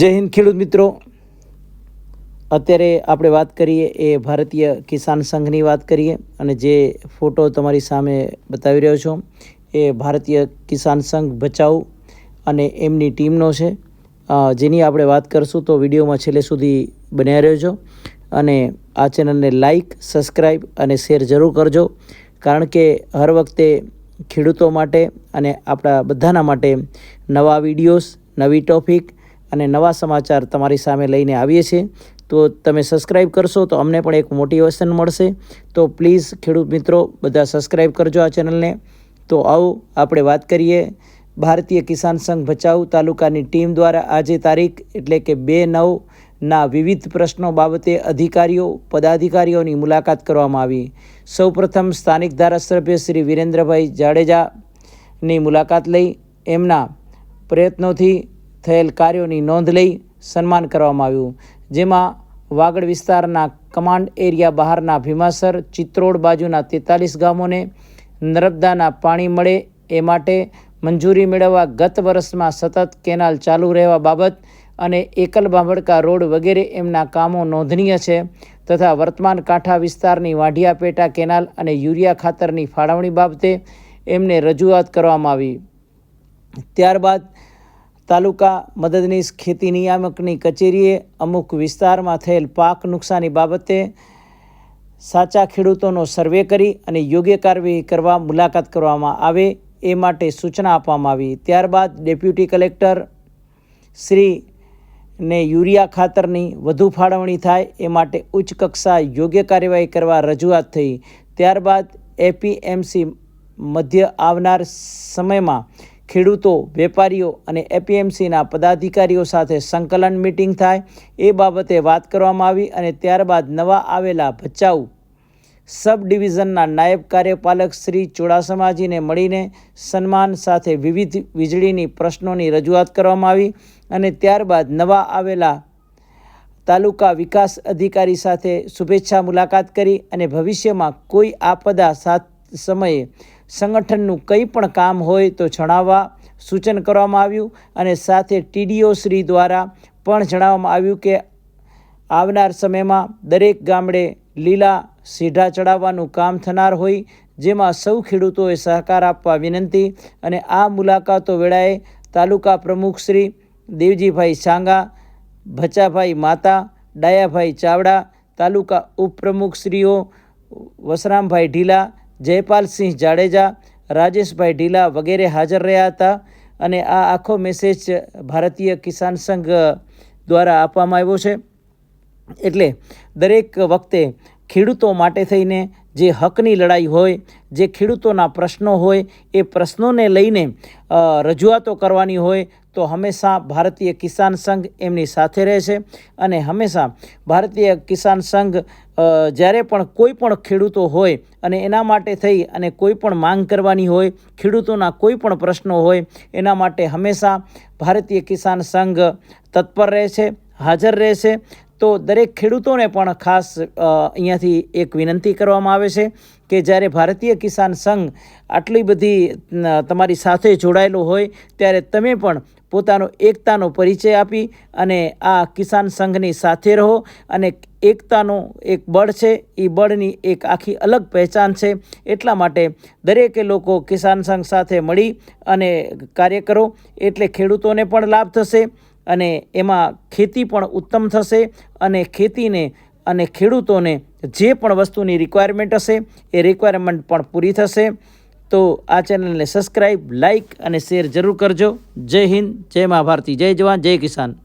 જય હિન્દ ખેડૂત મિત્રો. અત્યારે આપણે વાત કરીએ એ ભારતીય કિસાન સંઘની વાત કરીએ અને જે ફોટો તમારી સામે બતાવી રહ્યો છું, એ ભારતીય કિસાન સંઘ બચાવ અને એમની ટીમનો છે. જેની આપણે વાત કરશું તો વિડીયોમાં છેલ્લે સુધી બન્યા રહેજો અને આ ચેનલને લાઈક સબસ્ક્રાઈબ અને શેર જરૂર કરજો, કારણ કે હર વખતે ખેડૂતો માટે અને આપણા બધાના માટે નવા વિડીયોઝ, નવી ટોપિક અને નવા સમાચાર તમારી સામે લઈને આવીએ છીએ. તો તમે સબસ્ક્રાઈબ કરશો તો અમને પણ એક મોટિવેશન મળશે. તો પ્લીઝ ખેડૂત મિત્રો, બધા સબસ્ક્રાઈબ કરજો આ ચેનલને તો આવો આપણે વાત કરીએ. ભારતીય કિસાન સંઘ ભચાઉ તાલુકાની ટીમ દ્વારા આજે તારીખ એટલે કે બે નવના વિવિધ પ્રશ્નો બાબતે અધિકારીઓ, પદાધિકારીઓની મુલાકાત કરવામાં આવી. સૌપ્રથમ સ્થાનિક ધારાસભ્ય શ્રી વિરેન્દ્રભાઈ જાડેજાની મુલાકાત લઈ એમના પ્રયત્નોથી થયેલ કાર્યોની નોંધ લઈ સન્માન કરવામાં આવ્યું. જેમાં વાગડ વિસ્તારના કમાન્ડ એરિયા બહારના ભીમાસર, ચિત્રોડ બાજુના તેતાલીસ ગામોને નર્મદાના પાણી મળે એ માટે મંજૂરી મેળવવા ગત વર્ષમાં સતત કેનાલ ચાલુ રહેવા બાબત અને એકલ બાંભડકા રોડ વગેરે એમના કામો નોંધનીય છે તથા વર્તમાન કાંઠા વિસ્તારની વાઢિયા પેટા કેનાલ અને યુરિયા ખાતરની ફાળવણી બાબતે એમને રજૂઆત કરવામાં આવી. ત્યારબાદ તાલુકા મદદનીશ ખેતી નિયામકની કચેરીએ અમુક વિસ્તારમાં થયેલ પાક નુકસાની બાબતે સાચા ખેડૂતોનો સર્વે કરી અને યોગ્ય કાર્યવાહી કરવા મુલાકાત કરવામાં આવે એ માટે સૂચના આપવામાં આવી. ત્યારબાદ ડેપ્યુટી કલેક્ટર શ્રી ને યુરિયા ખાતરની વધુ ફાળવણી થાય એ માટે ઉચ્ચ કક્ષા યોગ્ય કાર્યવાહી કરવા રજૂઆત થઈ. ત્યારબાદ એપીએમસી મધ્ય આવનાર સમયમાં ખેડૂતો, વેપારીઓ અને એપીએમસીના પદાધિકારીઓ સાથે સંકલન મિટિંગ થાય એ બાબતે વાત કરવામાં આવી અને ત્યારબાદ નવા આવેલા ભચાઉ સબ ડિવિઝનના નાયબ કાર્યપાલક શ્રી ચુડાસમાજીને મળીને સન્માન સાથે વિવિધ વીજળીની પ્રશ્નોની રજૂઆત કરવામાં આવી અને ત્યારબાદ નવા આવેલા તાલુકા વિકાસ અધિકારી સાથે શુભેચ્છા મુલાકાત કરી અને ભવિષ્યમાં કોઈ આપદા સાથ સમયે સંગઠનનું કંઈ પણ કામ હોય તો જણાવવા સૂચન કરવામાં આવ્યું અને સાથે ટીડીઓ શ્રી દ્વારા પણ જણાવવામાં આવ્યું કે આવનાર સમયમાં દરેક ગામડે લીલા સીઢા ચડાવવાનું કામ થનાર હોય, જેમાં સૌ ખેડૂતોએ સહકાર આપવા વિનંતી અને આ મુલાકાતો વેળાએ તાલુકા પ્રમુખ શ્રી દેવજીભાઈ સાંગા, ભચાભાઈ માતા, ડાયાભાઈ ચાવડા, તાલુકા ઉપપ્રમુખશ્રીઓ વસરામભાઈ ઢીલા જયપાલસિંહ જાડેજા, રાજેશભાઈ ઢીલા વગેરે હાજર રહ્યા હતા અને આ આખો મેસેજ ભારતીય કિસાન સંઘ દ્વારા આપવામાં આવ્યો છે. એટલે દરેક વખતે ખેડૂતો માટે થઈને જે હકની લડાઈ હોય, જે ખેડૂતોના પ્રશ્નો હોય, એ પ્રશ્નોને લઈને રજૂઆતો કરવાની હોય તો હંમેશા ભારતીય કિસાન સંઘ એમની સાથે રહે છે અને હંમેશા ભારતીય કિસાન સંઘ જ્યારે પણ કોઈ પણ ખેડૂતો હોય અને એના માટે થઈ અને કોઈ પણ માંગ કરવાની હોય, ખેડૂતોના કોઈ પણ પ્રશ્નો હોય, એના માટે હંમેશા ભારતીય કિસાન સંઘ તત્પર રહે છે, હાજર રહે છે. તો દરેક ખેડૂતોને પણ ખાસ અહીંયાથી એક વિનંતી કરવામાં આવે છે કે જ્યારે ભારતીય કિસાન સંઘ આટલી બધી તમારી સાથે જોડાયેલો હોય, ત્યારે તમે પણ પોતાનો એકતાનો પરિચય આપી અને આ કિસાન સંઘની સાથે રહો અને એકતાનો એક બળ છે એ બળની એક આખી અલગ પહેચાન છે. એટલા માટે દરેકે લોકો કિસાન સંઘ સાથે મળી અને કાર્ય કરો. એટલે ખેડૂતોને પણ લાભ થશે. અને એમાં ખેતી પણ ઉત્તમ થશે અને ખેતીને અને ખેડૂતોને જે પણ વસ્તુની રિક્વાયરમેન્ટ હશે, એ રિક્વાયરમેન્ટ પણ પૂરી થશે. તો આ ચેનલને સબસ્ક્રાઈબ લાઇક અને શેર જરૂર કરજો. જય હિન્દ, જય મા ભારતી જય જવાન, જય કિસાન.